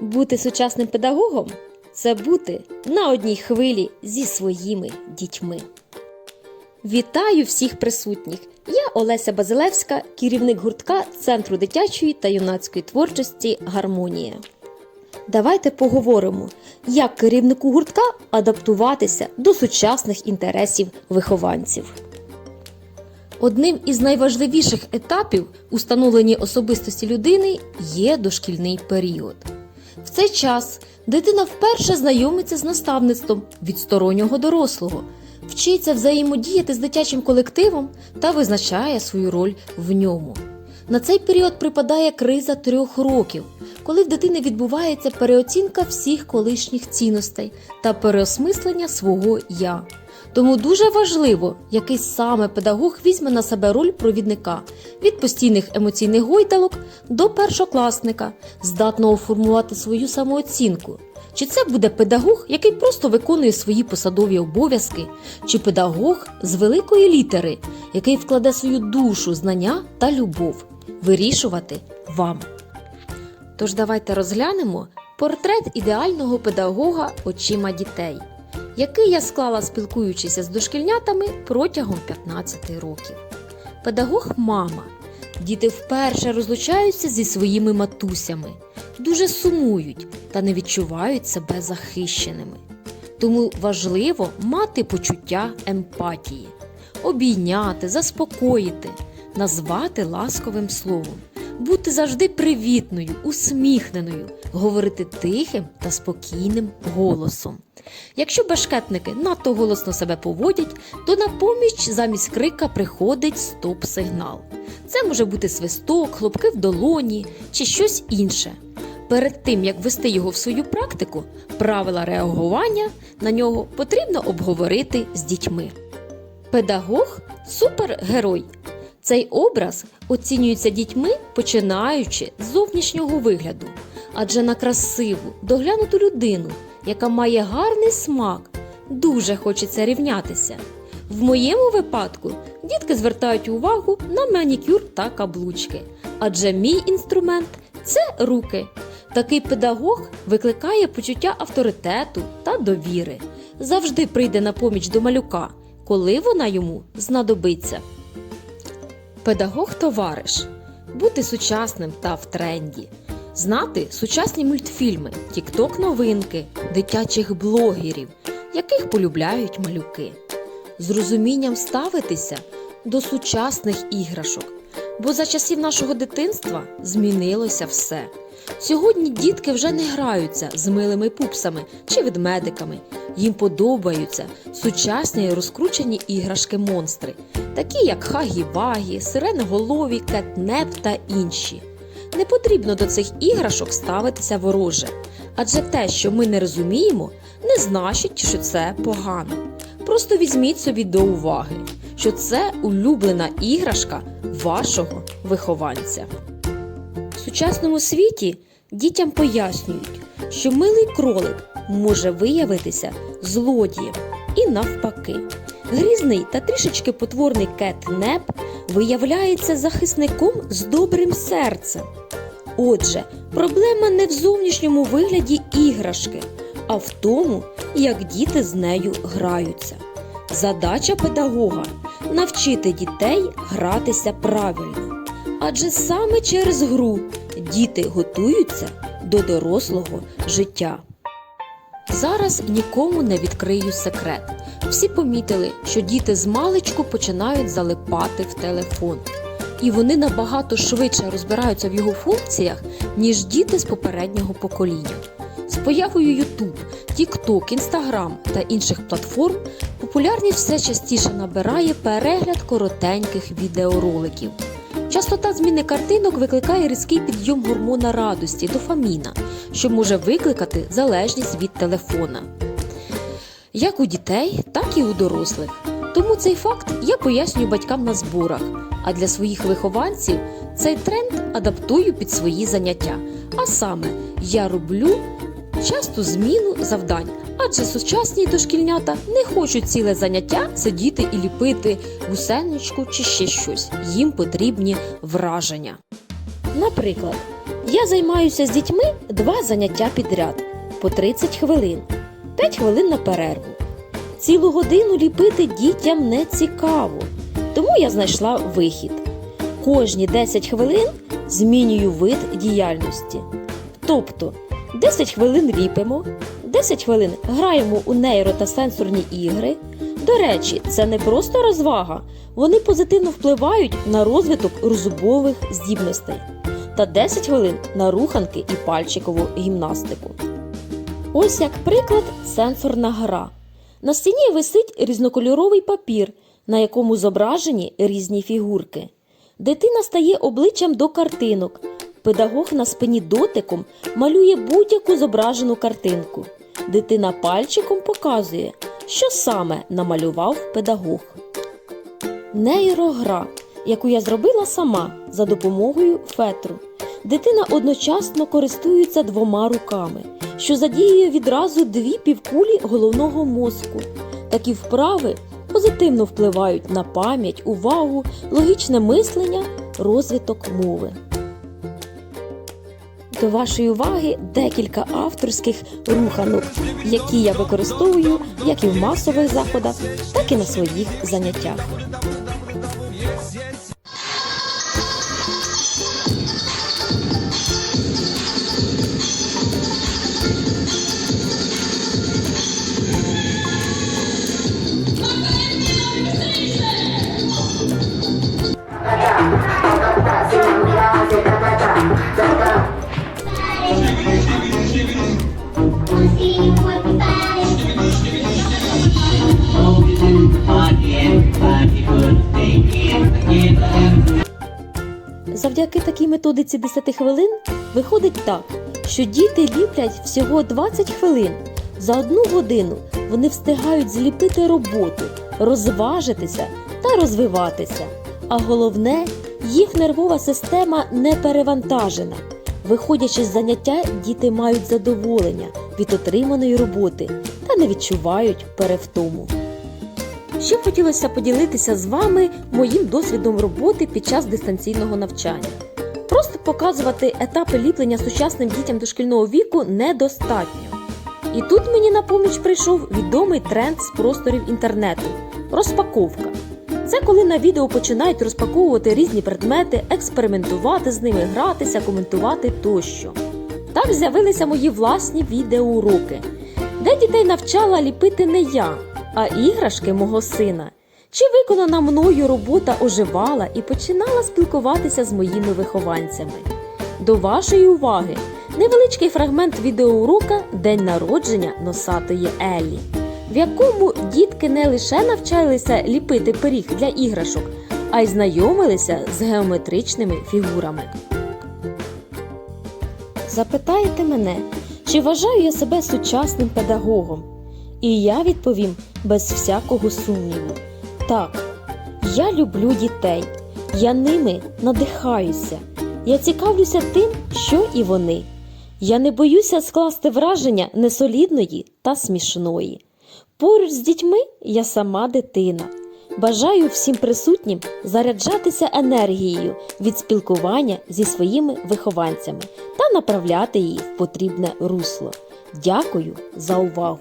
Бути сучасним педагогом це бути на одній хвилі зі своїми дітьми. Вітаю всіх присутніх! Я Олеся Базилевська, керівник гуртка Центру дитячої та юнацької творчості Гармонія. Давайте поговоримо, як керівнику гуртка адаптуватися до сучасних інтересів вихованців. Одним із найважливіших етапів у особистості людини є дошкільний період. В цей час дитина вперше знайомиться з наставництвом від стороннього дорослого, вчиться взаємодіяти з дитячим колективом та визначає свою роль в ньому. На цей період припадає криза трьох років, коли в дитини відбувається переоцінка всіх колишніх цінностей та переосмислення свого я. Тому дуже важливо, який саме педагог візьме на себе роль провідника від постійних емоційних гойдалок до першокласника, здатного формувати свою самооцінку. Чи це буде педагог, який просто виконує свої посадові обов'язки, чи педагог з великої літери, який вкладе свою душу, знання та любов, вирішувати вам. Тож давайте розглянемо портрет ідеального педагога очима дітей, який я склала спілкуючися з дошкільнятами протягом 15 років. Педагог мама. Діти вперше розлучаються зі своїми матусями, дуже сумують та не відчувають себе захищеними. Тому важливо мати почуття емпатії, обійняти, заспокоїти, назвати ласковим словом, бути завжди привітною, усміхненою, говорити тихим та спокійним голосом. Якщо башкетники надто голосно себе поводять, то на поміч замість крика приходить стоп-сигнал. Це може бути свисток, хлопки в долоні чи щось інше. Перед тим як ввести його в свою практику, правила реагування на нього потрібно обговорити з дітьми. Педагог супергерой. Цей образ оцінюється дітьми, починаючи з зовнішнього вигляду, адже на красиву, доглянуту людину, яка має гарний смак, дуже хочеться рівнятися. В моєму випадку дітки звертають увагу на манікюр та каблучки, адже мій інструмент це руки. Такий педагог викликає почуття авторитету та довіри, завжди прийде на поміч до малюка, коли вона йому знадобиться. Педагог товариш. Бути сучасним та в тренді, знати сучасні мультфільми, тікток новинки, дитячих блогерів, яких полюбляють малюки, з розумінням ставитися до сучасних іграшок, бо за часів нашого дитинства змінилося все. Сьогодні дітки вже не граються з милими пупсами чи ведмедиками. Їм подобаються сучасні розкручені іграшки-монстри, такі як Хагі-Вагі, Сиреноголові, Кетнеп та інші. Не потрібно до цих іграшок ставитися вороже, адже те, що ми не розуміємо, не значить, що це погано. Просто візьміть собі до уваги, що це улюблена іграшка вашого вихованця. В сучасному світі дітям пояснюють, що милий кролик може виявитися злодієм і навпаки. Грізний та трішечки потворний кетнеп виявляється захисником з добрим серцем. Отже, проблема не в зовнішньому вигляді іграшки, а в тому, як діти з нею граються. Задача педагога навчити дітей гратися правильно. Адже саме через гру діти готуються до дорослого життя. Зараз нікому не відкрию секрет. Всі помітили, що діти з маличку починають залипати в телефон. І вони набагато швидше розбираються в його функціях, ніж діти з попереднього покоління. З появою YouTube, TikTok, Instagram та інших платформ популярність все частіше набирає перегляд коротеньких відеороликів. Частота зміни картинок викликає різкий підйом гормона радості дофаміна, що може викликати залежність від телефона. Як у дітей, так і у дорослих. Тому цей факт я пояснюю батькам на зборах, а для своїх вихованців цей тренд адаптую під свої заняття. А саме я роблю часту зміну завдань, адже сучасні дошкільнята не хочуть ціле заняття сидіти і ліпити гусеничку чи ще щось. Їм потрібні враження. Наприклад, Я займаюся з дітьми два заняття підряд по 30 хвилин, 5 хвилин на перерву. Цілу годину ліпити дітям не цікаво, тому я знайшла вихід. Кожні 10 хвилин змінюю вид діяльності. Тобто 10 хвилин ліпимо, 10 хвилин граємо у нейро та сенсорні ігри. До речі, це не просто розвага, вони позитивно впливають на розвиток розумових здібностей та 10 хвилин на руханки і пальчикову гімнастику. Ось як приклад сенсорна гра. На стіні висить різнокольоровий папір, на якому зображені різні фігурки. Дитина стає обличчям до картинок. Педагог на спині дотиком малює будь-яку зображену картинку. Дитина пальчиком показує, що саме намалював педагог. Нейрогра, яку я зробила сама за допомогою фетру. Дитина одночасно користується двома руками, що задіює відразу дві півкулі головного мозку. Такі вправи позитивно впливають на пам'ять, увагу, логічне мислення, розвиток мови. До вашої уваги декілька авторських руханок, які я використовую як і в масових заходах, так і на своїх заняттях. Завдяки такій методиці 10 хвилин виходить так, що діти ліплять всього 20 хвилин. За одну годину вони встигають зліпити роботу, розважитися та розвиватися. А головне, їх нервова система не перевантажена. Виходячи з заняття, діти мають задоволення від отриманої роботи та не відчувають перевтому. Ще б хотілося поділитися з вами моїм досвідом роботи під час дистанційного навчання. Просто показувати етапи ліплення сучасним дітям дошкільного віку недостатньо. І тут мені на поміч прийшов відомий тренд з просторів інтернету розпаковка. Це коли на відео починають розпаковувати різні предмети, експериментувати з ними, гратися, коментувати тощо. Так з'явилися мої власні відеоуроки, де дітей навчала ліпити не я, а іграшки мого сина. Чи виконана мною робота оживала і починала спілкуватися з моїми вихованцями. До вашої уваги невеличкий фрагмент відеоурока День народження носатої Еллі, в якому дітки не лише навчалися ліпити пиріг для іграшок, а й знайомилися з геометричними фігурами. Запитаєте мене, чи вважаю я себе сучасним педагогом? І я відповім без всякого сумніву. Так, я люблю дітей, я ними надихаюся. Я цікавлюся тим, що і вони. Я не боюся скласти враження несолідної та смішної. Поруч з дітьми я сама дитина. Бажаю всім присутнім заряджатися енергією від спілкування зі своїми вихованцями та направляти її в потрібне русло. Дякую за увагу!